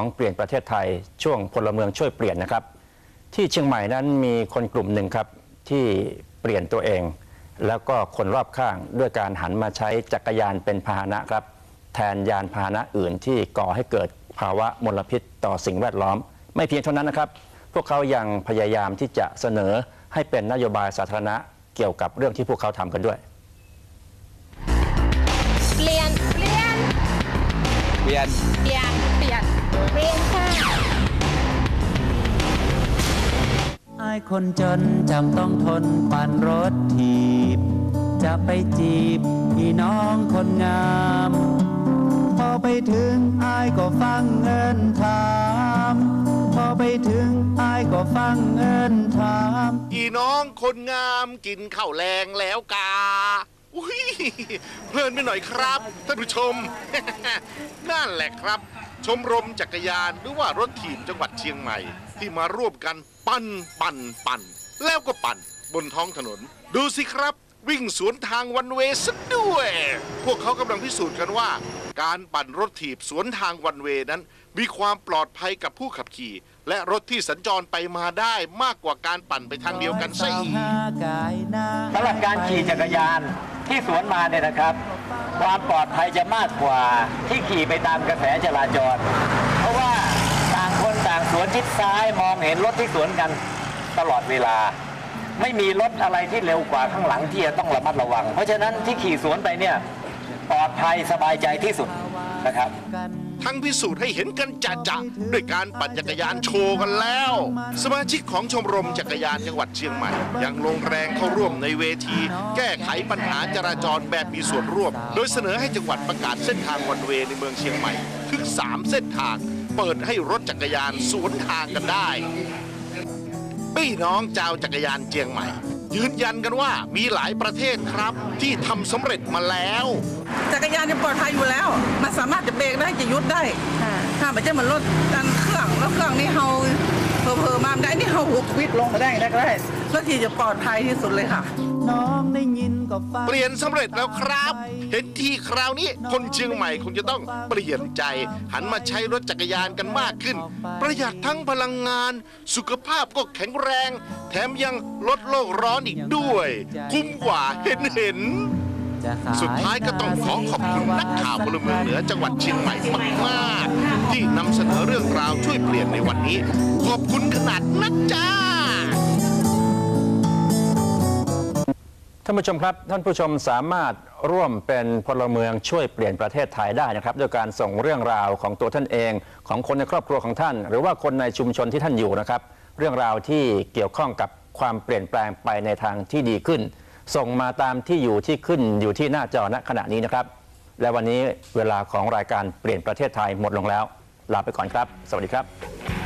ของเปลี่ยนประเทศไทยช่วงพลเมืองช่วยเปลี่ยนนะครับ ที่เชียงใหม่นั้นมีคนกลุ่มหนึ่งครับที่เปลี่ยนตัวเอง แล้วก็คนรอบข้างด้วยการหันมาใช้จักรยานเป็นพาหนะครับ แทนยานพาหนะอื่นที่ก่อให้เกิดภาวะมลพิษต่อสิ่งแวดล้อม ไม่เพียงเท่านั้นนะครับ พวกเขายังพยายามที่จะเสนอให้เป็นนโยบายสาธารณะเกี่ยวกับเรื่องที่พวกเขาทำกันด้วย เปลี่ยน เปลี่ยน เปลี่ยน เปลี่ยน เปลี่ยนเปลี่ยนค่ะอายคนจนจำต้องทนปั่นรถถีบ จะไปจีบพี่น้องคนงาม พอไปถึงอายก็ฟังเงินถาม พอไปถึงอายก็ฟังเงินถาม พี่น้องคนงามกินข้าวแรงแล้วกาอุ้ยเพลินไปหน่อยครับท่านผู้ชม นั่นแหละครับ ชมรมจักรยานหรือว่ารถถีบจังหวัดเชียงใหม่ ที่มาร่วมกันปั่นปั่นปั่น แล้วก็ปั่นบนท้องถนน ดูสิครับ วิ่งสวนทางวันเวย์ซะด้วย พวกเขากำลังพิสูจน์กันว่า การปั่นรถถีบสวนทางวันเวย์นั้น มีความปลอดภัยกับผู้ขับขี่ และรถที่สัญจรไปมาได้มากกว่าการปั่นไปทางเดียวกันซะอีกสำหรับการขี่จักรยาน ที่สวนมาเนี่ยนะครับ ความปลอดภัยจะมากกว่าที่ขี่ไปตามกระแสจราจร เพราะว่าต่างคนต่างสวนชิดซ้ายมองเห็นรถที่สวนกันตลอดเวลา ไม่มีรถอะไรที่เร็วกว่าข้างหลังที่จะต้องระมัดระวัง เพราะฉะนั้นที่ขี่สวนไปเนี่ยปลอดภัยสบายใจที่สุดนะครับ ทั้งพิสูจน์ให้เห็นกันจะจะด้วยการปั่นจักรยานโชว์กันแล้ว สมาชิกของชมรมจักรยานจังหวัดเชียงใหม่ ยังลงแรงเข้าร่วมในเวที แก้ไขปัญหาจราจรแบบมีส่วนร่วม โดยเสนอให้จังหวัดประกาศเส้นทางวันเวในเมืองเชียงใหม่ถึง 3 เส้นทาง เปิดให้รถจักรยานสวนทางกันได้ พี่น้องเจ้าจักรยานเชียงใหม่ ยืนยันกันว่ามีหลายประเทศครับ ที่ทำสำเร็จมาแล้ว จักรยานจะปลอดภัยอยู่แล้ว มันสามารถจะเบรกได้จะหยุดได้ถ้ามันจะเหมือนรถดันเครื่องแล้วเครื่องนี่เฮาเพอเพอๆมาได้นี่เฮาหุบวิดลงมาได้ได้ก็ได้รถที่จะปลอดภัยที่สุดเลยค่ะ น้องได้ยินก็ฟังเปลี่ยนสำเร็จแล้วครับ เห็นทีคราวนี้คนเชียงใหม่คงจะต้องเปลี่ยนใจ หันมาใช้รถจักรยานกันมากขึ้น ประหยัดทั้งพลังงาน สุขภาพก็แข็งแรง แถมยังลดโลกร้อนอีกด้วย คุ้มกว่าเห็นเห็นๆสุดท้ายก็ต้องขอขอบคุณนักข่าวพลเมืองเหนือจังหวัดเชียงใหม่มากๆที่นำเสนอเรื่องราวช่วยเปลี่ยนในวันนี้ ขอบคุณขนาดนักจ้าานผู้ชมครับ ท่านผู้ชมสามารถร่วมเป็นพลเมืองช่วยเปลี่ยนประเทศไทยได้นะครับด้วยการส่งเรื่องราวของตัวท่านเอง ของคนในครอบครัวของท่าน หรือว่าคนในชุมชนที่ท่านอยู่นะครับ เรื่องราวที่เกี่ยวข้องกับความเปลี่ยนแปลงไปในทางที่ดีขึ้น ส่งมาตามที่อยู่ที่ขึ้นอยู่ที่หน้าจอณขณะนี้นะครับ และวันนี้เวลาของรายการเปลี่ยนประเทศไทยหมดลงแล้ว ลาไปก่อนครับ สวัสดีครับ